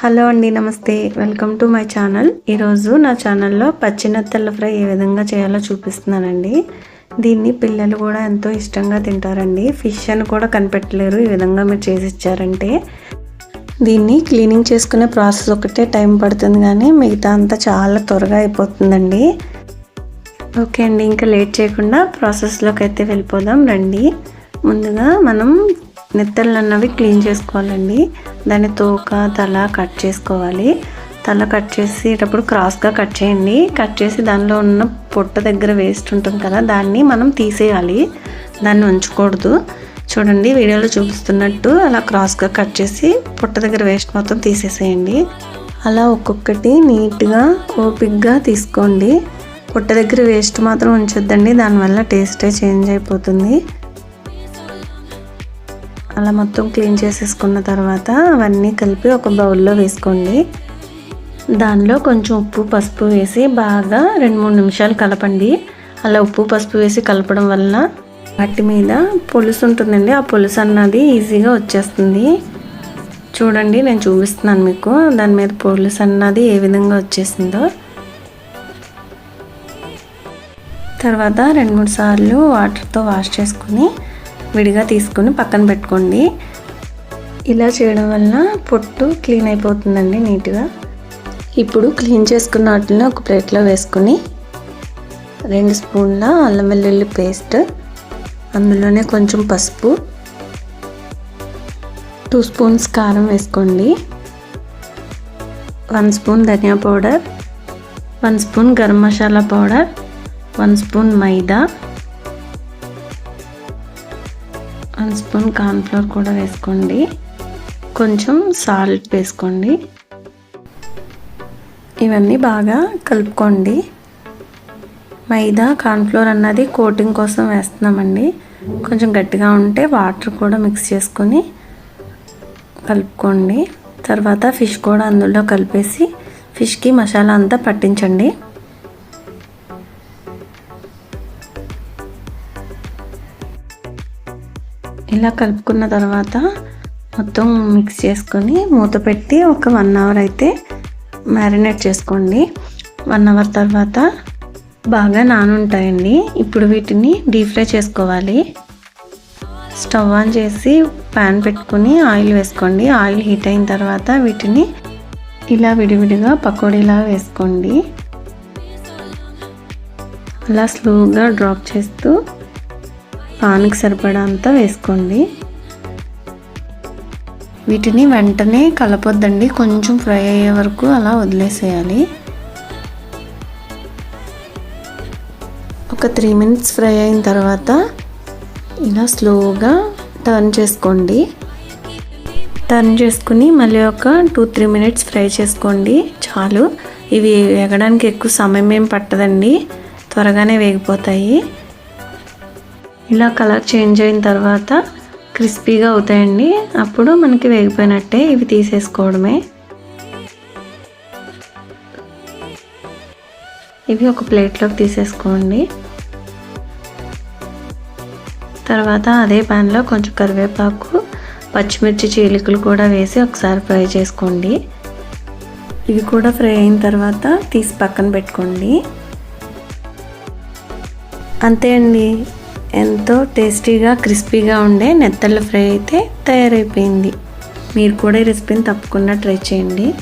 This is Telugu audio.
హలో అండి నమస్తే. Welcome to my channel. ఈరోజు నా ఛానల్లో పచ్చినత్తల ఫ్రై ఏ విధంగా చేయాలో చూపిస్తున్నానండి. దీన్ని పిల్లలు కూడా ఎంతో ఇష్టంగా తింటారండి. ఫిష్ అని కూడా కనిపెట్టలేరు ఈ విధంగా మీరు చేసి ఇచ్చారంటే దీన్ని క్లీనింగ్ చేసుకునే ప్రాసెస్ ఒకటే టైం పడుతుంది కానీ మిగతా అంతా చాలా త్వరగా అయిపోతుందండి. ఓకే అండి ఇంకా లేట్ చేయకుండా ప్రాసెస్లోకి అయితే వెళ్ళిపోదాం రండి. ముందుగా మనం నెత్తళ్ళు అన్నవి క్లీన్ చేసుకోవాలండి. దాని తోక తల కట్ చేసుకోవాలి. తల కట్ చేసేటప్పుడు క్రాస్గా కట్ చేయండి. కట్ చేసి దానిలో ఉన్న పొట్ట దగ్గర వేస్ట్ ఉంటుంది కదా దాన్ని మనం తీసేయాలి. దాన్ని ఉంచకూడదు. చూడండి వీడియోలో చూపిస్తున్నట్టు అలా క్రాస్గా కట్ చేసి పొట్ట దగ్గర వేస్ట్ మొత్తం తీసేసేయండి. అలా ఒక్కొక్కటి నీట్గా ఓపిక్గా తీసుకోండి. పొట్ట దగ్గర వేస్ట్ మాత్రం ఉంచొద్దండి. దానివల్ల టేస్టే చేంజ్ అయిపోతుంది. అలా మొత్తం క్లీన్ చేసేసుకున్న తర్వాత అవన్నీ కలిపి ఒక బౌల్లో వేసుకోండి. దానిలో కొంచెం ఉప్పు పసుపు వేసి బాగా రెండు మూడు నిమిషాలు కలపండి. అలా ఉప్పు పసుపు వేసి కలపడం వల్ల వాటి మీద పులుసు ఉంటుందండి. ఆ పులుసు అన్నది ఈజీగా వచ్చేస్తుంది. చూడండి నేను చూపిస్తున్నాను మీకు. దాని మీద పులుసు అన్నది ఏ విధంగా వచ్చేసిందో. తర్వాత రెండు మూడు సార్లు వాటర్తో వాష్ చేసుకుని విడిగా తీసుకుని పక్కన పెట్టుకోండి. ఇలా చేయడం వల్ల పొట్టు క్లీన్ అయిపోతుందండి నీట్గా. ఇప్పుడు క్లీన్ చేసుకున్న వాటిని ఒక ప్లేట్లో వేసుకుని రెండు స్పూన్ల అల్లం వెల్లుల్లి పేస్ట్ అందులోనే కొంచెం పసుపు టూ స్పూన్స్ కారం వేసుకోండి. వన్ స్పూన్ ధనియా powder one spoon garam masala powder one spoon maida spoon cornflour కూడా వేసుకోండి. కొంచెం సాల్ట్ వేసుకోండి. ఇవన్నీ బాగా కలుపుకోండి. మైదా కార్న్ఫ్లోర్ అన్నది కోటింగ్ కోసం వేస్తున్నామండి. కొంచెం గట్టిగా ఉంటే వాటర్ కూడా మిక్స్ చేసుకొని కలుపుకోండి. తర్వాత ఫిష్ కూడా అందులో కలిపేసి ఫిష్కి మసాలా అంతా పట్టించండి. ఇలా కలుపుకున్న తర్వాత మొత్తం మిక్స్ చేసుకొని మూత పెట్టి ఒక వన్ అవర్ అయితే మ్యారినేట్ చేసుకోండి. వన్ అవర్ తర్వాత బాగా నానుంటాయండి. ఇప్పుడు వీటిని డీప్ ఫ్రై చేసుకోవాలి. స్టవ్ ఆన్ చేసి ప్యాన్ పెట్టుకుని ఆయిల్ వేసుకోండి. ఆయిల్ హీట్ అయిన తర్వాత వీటిని ఇలా విడివిడిగా పకోడీలా వేసుకోండి. అలా స్లోగా డ్రాప్ చేస్తూ పాన్కి సరిపడా అంతా వేసుకోండి. వీటిని వెంటనే కలపొద్దండి. కొంచెం ఫ్రై అయ్యే వరకు అలా వదిలేసేయాలి. ఒక త్రీ మినిట్స్ ఫ్రై అయిన తర్వాత ఇలా స్లోగా టర్న్ చేసుకోండి. టర్న్ చేసుకుని మళ్ళీ ఒక టూ త్రీ మినిట్స్ ఫ్రై చేసుకోండి. చాలు. ఇవి వేగడానికి ఎక్కువ సమయం ఏం పట్టదండి. త్వరగానే వేగిపోతాయి. ఇలా కలర్ చేంజ్ అయిన తర్వాత క్రిస్పీగా అవుతాయండి. అప్పుడు మనకి వేగిపోయినట్టే ఇవి తీసేసుకోవడమే. ఇవి ఒక ప్లేట్లోకి తీసేసుకోండి. తర్వాత అదే ప్యాన్లో కొంచెం కరివేపాకు పచ్చిమిర్చి చీలికలు కూడా వేసి ఒకసారి ఫ్రై చేసుకోండి. ఇవి కూడా ఫ్రై అయిన తర్వాత తీసి పక్కన పెట్టుకోండి. అంతే అండి. ఎంతో టేస్టీగా క్రిస్పీగా ఉండే నెత్తళ్ళ ఫ్రై అయితే తయారైపోయింది. మీరు కూడా ఈ రెసిపీని తప్పకుండా ట్రై చేయండి.